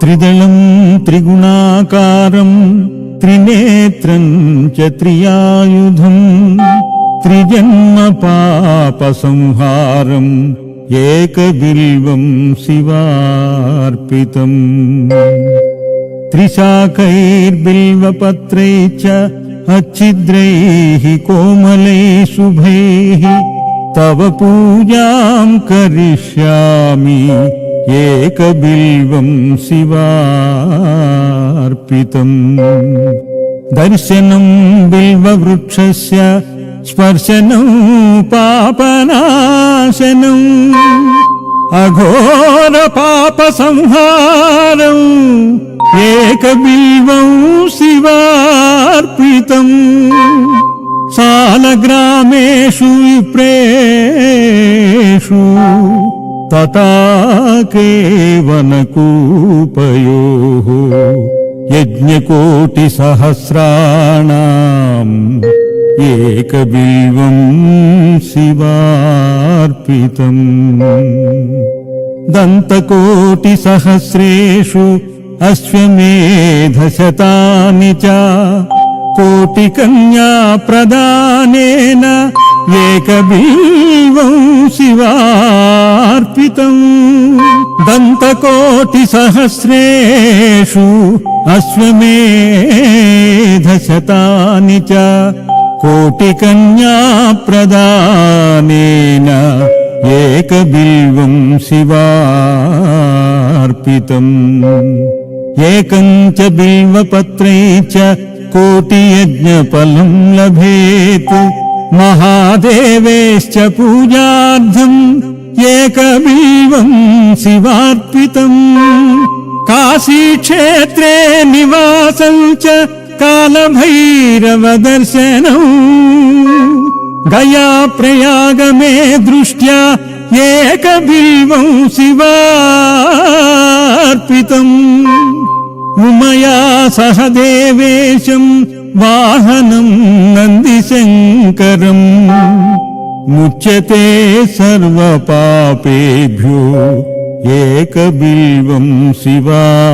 त्रिदलम् त्रिगुणाकारम् त्रिनेत्रम् च त्रियायुधम् त्रिजन्म पापसंहारम् एकबिल्वम् शिवार्पितम्। त्रिशाखैर्बिल्वपत्रै च अच्छिद्रैः कोमलैः शुभैः तव पूजाम् करिष्यामि ఏకబిల్వం శివార్పితం. దర్శనం బిల్వవృక్షస్య స్పర్శనం పాపనాశనం. అఘోర పాప సంహారం ఏకబిల్వం శివార్పితం. సాలగ్రామేషు విప్రేషు. केवनकूपयोः यज्ञकोटिसहस्राणाम् एकबिल्वम् शिवार्पितम् दन्तकोटिसहस्रेषु अश्वमेधशतानि च कोटिकन्या एकबिल्वम् शिवार्पितम् दन्तकोटिसहस्रेषु अश्वमेधशतानि च कोटिकन्या प्रदानेन एकबिल्वम् शिवार्पितम् एकम् च बिल्वपत्रै च कोटियज्ञफलम् लभेत् महादेवेश्च पूजार्थम् एकबिल्वम् शिवार्पितम् काशीक्षेत्रे निवासम् च कालभैरवदर्शनम्। गया प्रयागमे दृष्ट्या एकबिल्वम् शिवार्पितम्। उमया सह देवेशम् వాహనం నందిశంకరం ముచ్యతే సర్వపాపేభ్యో ఏకబిల్వం శివార్పితం.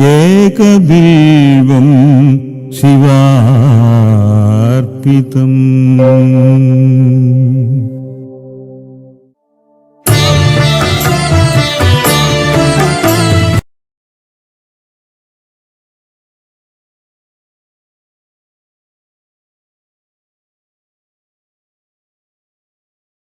ఏకబిల్వం శివార్పితం.